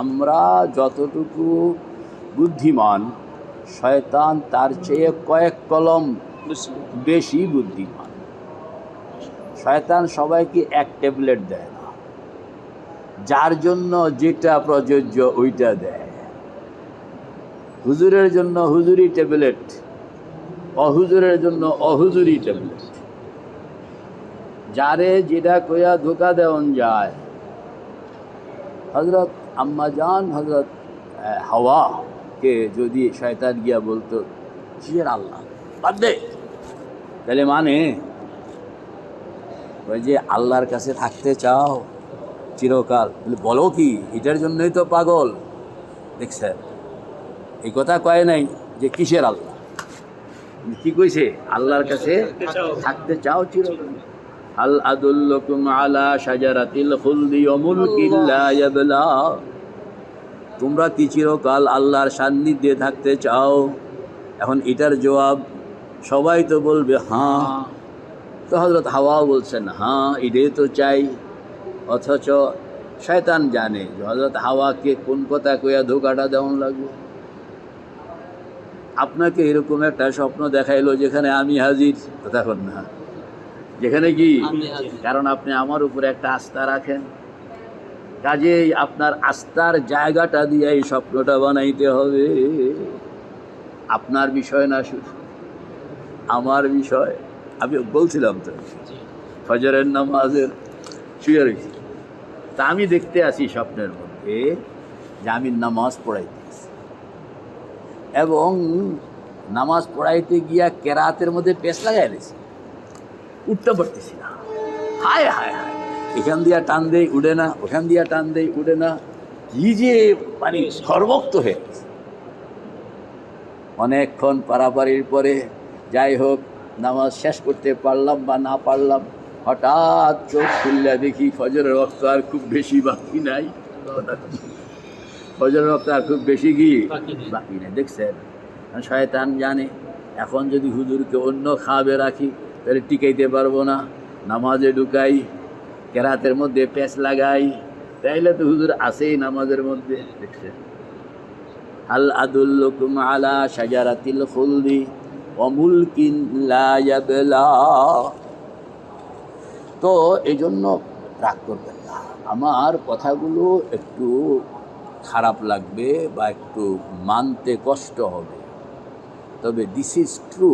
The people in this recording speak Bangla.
আমরা যতটুকু বুদ্ধিমান শয়তান তার চেয়ে কয়েক কলম বেশি বুদ্ধিমান। শয়তান সবাইকে এক ট্যাবলেট দেয় না। যার জন্য যেটা প্রযোজ্য ওইটা দেয়। হুজুরের জন্য হুজুরি ট্যাবলেট অহুজুরের জন্য অহুজুরি ট্যাবলেট। যারে যেটা কইয়া ধোকা দেওয়ান যায় হজরত আম্মাজান হজরত হাওয়া কে যদি শয়তান গিয়া বলতো কিসের আল্লাহ বাদ দে। তাহলে মানে ওই যে আল্লাহর কাছে থাকতে চাও চিরকাল বলে, কি এটার জন্যই তো পাগল। দেখছেন এই কথা কয় নাই যে কিসের আল্লাহ? কি কইছে? আল্লাহর কাছে থাকতে চাও চিরকাল। আদুল্লকুম আলা শাজারাতিল খুলদি ওয়া মুলকিন লা ইয়াবলা তোমরা কি চিরকাল আল্লাহর সান্নিধ্যে থাকতে চাও? এখন এটার জবাব সবাই তো বলবে হ্যাঁ। তো হজরত হাওয়াও বলছেন হ্যাঁ এটাই তো চাই। অথচ শয়তান জানে যে হজরত হাওয়াকে কোন কথা কইয়া ধোকাটা দেওয়ান লাগবে। আপনাকে এরকম একটা স্বপ্ন দেখাইলো যেখানে আমি হাজির। কথা না। যেখানে কি? কারণ আপনি আমার উপরে একটা আস্থা রাখেন। কাজেই আপনার আস্থার জায়গাটা দিয়ে এই স্বপ্নটা বানাইতে হবে। আপনার বিষয় না শুধু আমার বিষয়। আমি বলছিলাম তো ফজরের নামাজের শুয়ে রয়েছি তা আমি দেখতে আসি স্বপ্নের মধ্যে যে আমি নামাজ পড়াইতেছি এবং নামাজ পড়াইতে গিয়া কেরাতের মধ্যে পেশ লাগাই দিয়েছি। উঠতে পারতেছি না। হায় হায় হায়। এখান দিয়া টান দেই উড়ে না ওখান দিয়া টান দেই উড়ে না। কি যে মানে সর্বক্ত হয়ে অনেকক্ষণ পারাপারির পরে যাই হোক নামাজ শেষ করতে পারলাম বা না পারলাম হঠাৎ চোখ খুললে দেখি ফজরের রক্ত আর খুব বেশি বাকি নাই। ফজরের রক্ত আর খুব বেশি কি? বাকি নেই। বাকি নেই দেখছেন? শয়তান জানে এখন যদি হুজুরকে অন্য খাবে রাখি তাহলে টিকাইতে পারব না। নামাজে ঢুকাই কেরাতের মধ্যে পেঁচ লাগাই। তাইলে তো হুজুর আসেই নামাজের মধ্যে, দেখছেন? আল আদুল্লুকুম আলা শাজারাতিল খুলদি অমুলকিন লা তো এই জন্য রাগ করবেন না। আমার কথাগুলো একটু খারাপ লাগবে বা একটু মানতে কষ্ট হবে। তবে দিস ইজ ট্রু